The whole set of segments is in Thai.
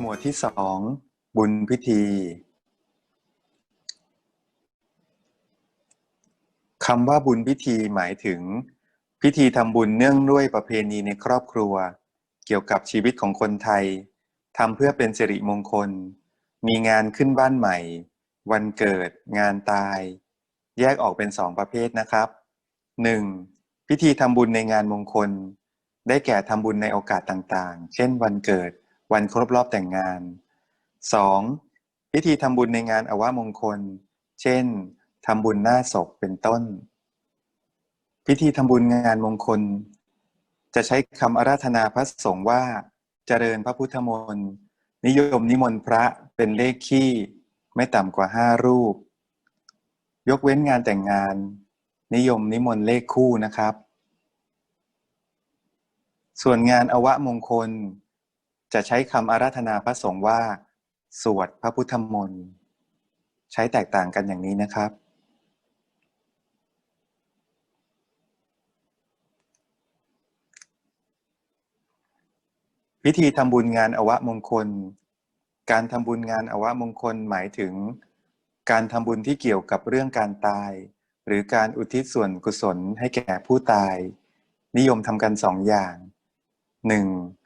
หมวดที่สองบุญพิธีคำว่าบุญพิธีหมายถึง พิธีทำบุญเนื่องด้วยประเพณีในครอบครัว เกี่ยวกับชีวิตของคนไทยทำเพื่อเป็นสิริมงคล มีงานขึ้นบ้านใหม่ วันเกิด งานตาย แยกออกเป็นสองประเภทนะครับ 1. พิธีทำบุญในงานมงคล ได้แก่ทำบุญในโอกาสต่างๆ เช่นวันเกิด วันครบรอบแต่งงาน 2. พิธีทำบุญในงานอวมงคล เช่นทำบุญหน้าศพเป็นต้น พิธีทำบุญงานมงคล จะใช้คำอาราธนาพระสงฆ์ว่า เจริญพระพุทธมนต์นิยมนิมนต์พระเป็นเลขขี้ ไม่ต่ำกว่าห้ารูป ยกเว้นงานแต่งงาน นิยมนิมนต์เลขคู่นะครับ ส่วนงานอวมงคล จะใช้คำอาราธนาพระสงฆ์ว่า สวดพระพุทธมนต์ ใช้แตกต่างกันอย่างนี้นะครับพิธีทำบุญงานอวมงคล การทำบุญงานอวมงคลหมายถึง การทำบุญที่เกี่ยวกับเรื่องการตาย หรือการอุทิศส่วนกุศลให้แก่ผู้ตาย นิยมทำกันสองอย่าง 1.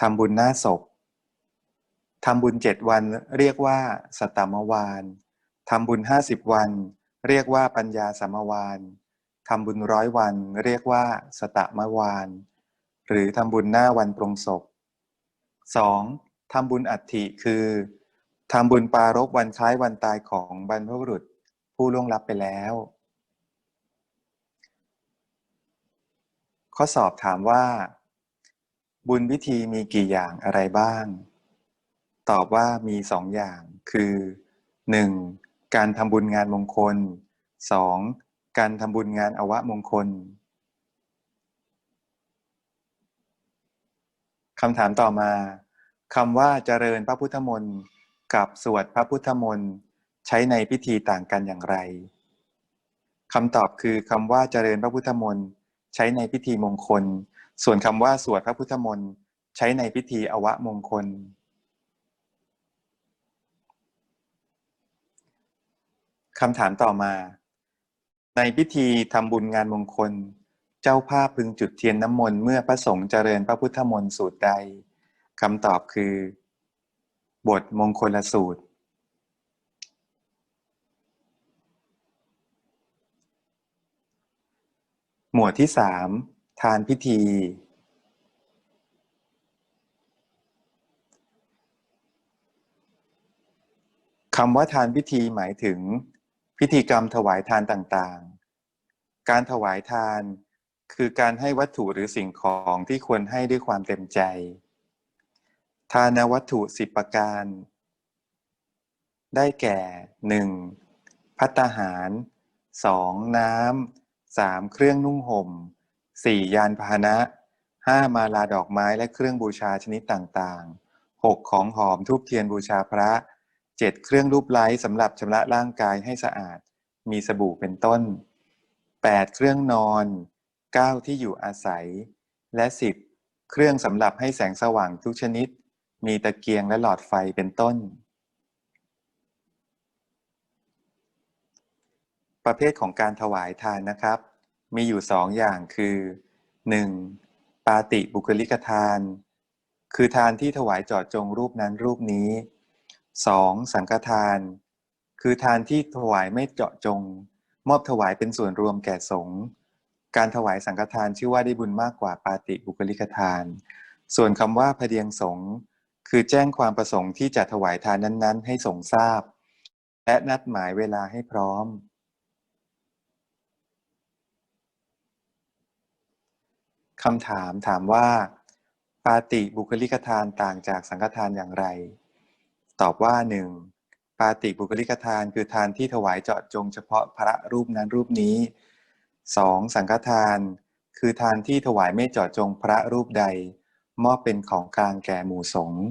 ทำบุญหน้าศพทำบุญเจ็ดวันเรียกว่าสตมวานทำบุญห้าสิบวัน เรียกว่าปัญญาสมวานทำบุญร้อยวัน เรียกว่าสตมวานหรือทำบุญหน้าวันปรงศพ 2. ทำบุญอัฐิคือทำบุญปารบวันคล้ายวันตายของบรรพบุรุษผู้ล่วงลับไปแล้ว ข้อสอบถามว่า บุญวิธีมีกี่อย่างอะไรบ้าง ตอบว่ามีสองอย่าง คือ 1. การทำบุญงานมงคล 2. การทำบุญงานอวมงคลคำถามต่อมาคำว่าเจริญพระพุทธมนต์กับสวดพระพุทธมนต์ใช้ในพิธีต่างกันอย่างไรคำตอบคือคำว่าเจริญพระพุทธมนต์ใช้ในพิธีมงคล ส่วนคำว่าสวดพระพุทธมนต์ใช้ในพิธีอวมงคล คำถามต่อมา ในพิธีทำบุญงานมงคล เจ้าภาพพึงจุดเทียนน้ำมนต์เมื่อพระสงฆ์เจริญพระพุทธมนต์สูตรใดคำตอบคือ บทมงคลสูตร หมวดที่สาม ทานพิธี คำว่าทานพิธีหมายถึง พิธีกรรมถวายทานต่างๆ การถวายทานคือการให้วัตถุหรือสิ่งของที่ควรให้ด้วยความเต็มใจ ทานวัตถุสิบประการ ได้แก่ 1. พัตตาหาร 2. น้ำา 3. เครื่องนุ่งห่ม 4. ยานพาหนะ 5. มาลาดอกไม้และเครื่องบูชาชนิดต่างๆ 6. ของหอมทูบเทียนบูชาพระ 7. เครื่องรูปไล้สำหรับชำระร่างกายให้สะอาด มีสบู่เป็นต้น 8. เครื่องนอน 9. ที่อยู่อาศัย และ 10. เครื่องสำหรับให้แสงสว่างทุกชนิด มีตะเกียงและหลอดไฟเป็นต้น ประเภทของการถวายทานนะครับ มีอยู่สองอย่างคือ 1. ปาติบุคลิกทาน คือทานที่ถวายเจาะจงรูปนั้นรูปนี้ 2. สังฆทาน คือทานที่ถวายไม่เจาะจง มอบถวายเป็นส่วนรวมแก่สงฆ์การถวายสังฆทานชื่อว่าได้บุญมากกว่าปาติบุคลิกทาน ส่วนคำว่าพเดียงสงฆ์คือแจ้งความประสงค์ที่จะถวายทานนั้น ๆ ให้สงทราบ และนัดหมายเวลาให้พร้อม คำถามถามว่า ปาติบุคลิกทานต่างจากสังฆทานอย่างไร ตอบว่าหนึ่งปาติบุคลิกทานคือทานที่ถวายเจาะจงเฉพาะพระรูปนั้นรูปนี้ 2. สังฆทาน คือทานที่ถวายไม่เจาะจงพระรูปใด มอบเป็นของกลางแก่หมู่สงฆ์